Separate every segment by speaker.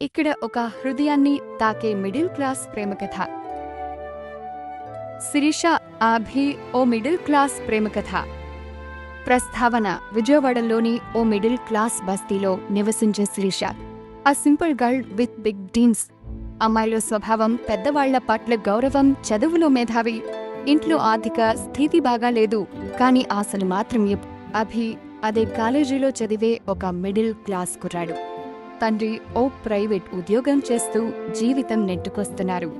Speaker 1: ఇక్కడ ఒక హృదయాన్ని తాకే మిడిల్ క్లాస్ ప్రేమ కథ శిరీష ఆభి ఓ మిడిల్ క్లాస్ ప్రేమ కథ ప్రస్తావన విజయవాడలోని ఓ మిడిల్ క్లాస్ బస్తీలో నివసించే శిరీష. ఆ simple girl with big dreams. అమ్మాయిలో స్వభావం పెద్దవాళ్ళ పట్ల గౌరవం చదువులో మేధావి. ఇంట్లో ఆర్థిక స్థితి బాగా లేదు కానీ ఆశలు మాత్రం అభి అదే కాలేజీలో చదివే ఒక మిడిల్ క్లాస్ కుర్రాడు. తండ్రి ఓ ప్రైవేట్ ఉద్యోగం చేస్తూ జీవితం నెట్టుకొస్తున్నారు.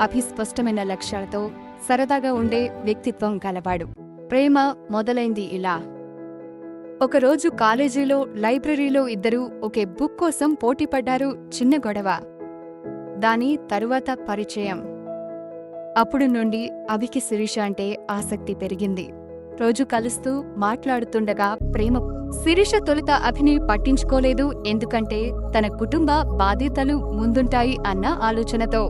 Speaker 1: అభిస్పష్టమైన లక్ష్యాలతో సరదాగా ఉండే వ్యక్తిత్వం కలవాడు. ప్రేమ మొదలైంది ఇలా. ఒకరోజు కాలేజీలో లైబ్రరీలో ఇద్దరూ ఒకే బుక్ కోసం పోటీపడ్డారు చిన్న గొడవ. దాని తరువాత పరిచయం. అప్పుడు నుండి అభికి శిరీష అంటే ఆసక్తి పెరిగింది. రోజు కలుస్తూ మాట్లాడుతుండగా ప్రేమ శిరీష తొలుత అభిని పట్టించుకోలేదు. ఎందుకంటే తన కుటుంబ బాధ్యతలు ముందుంటాయి అన్న ఆలోచనతో.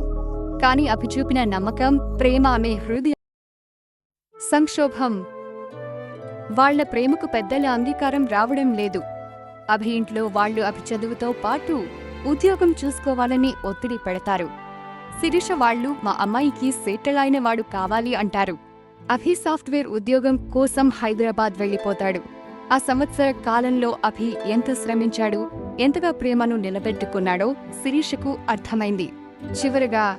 Speaker 1: కాని అభి చూపిన నమ్మకం ప్రేమ ఆమె హృదయ సంక్షోభం. వాళ్ళ ప్రేమకు పెద్దల అంగీకారం రావడం లేదు. అభి ఇంట్లో వాళ్ళు అభి చదువుతో పాటు ఉద్యోగం చూసుకోవాలని ఒత్తిడి పెడతారు. శిరీష వాళ్ళు మా అమ్మాయికి సెటిల్ అయిన వాడు కావాలి అంటారు. అభి సాఫ్ట్వేర్ ఉద్యోగం కోసం హైదరాబాద్ వెళ్ళిపోతాడు. ఆ సంవత్సర కాలంలో అభి ఎంత శ్రమించాడు ఎంతగా ప్రేమను నిలబెట్టుకున్నాడో శిరీషకు అర్థమైంది. చివరగా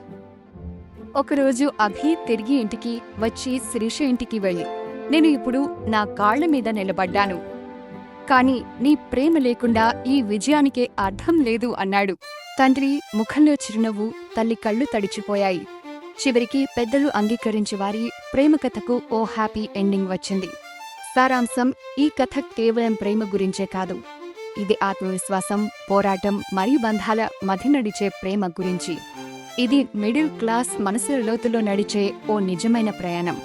Speaker 1: ఒకరోజు అభి తిరిగి ఇంటికి వచ్చి శిరీష ఇంటికి వెళ్ళి నేను ఇప్పుడు నా కాళ్ళ మీద నిలబడ్డాను. కాని నీ ప్రేమ లేకుండా ఈ విజయానికే అర్థం లేదు అన్నాడు. తండ్రి ముఖంలో చిరునవ్వు తల్లి కళ్ళు తడిచిపోయాయి. చివరికి పెద్దలు అంగీకరించి వారి ప్రేమ కథకు ఓ హ్యాపీ ఎండింగ్ వచ్చింది. సారాంశం ఈ కథ కేవలం ప్రేమ గురించే కాదు. ఇది ఆత్మవిశ్వాసం పోరాటం మరియు బంధాల మధ్య నడిచే ప్రేమ గురించి. ఇది మిడిల్ క్లాస్ మనసుల లోతులో నడిచే ఓ నిజమైన ప్రయాణం.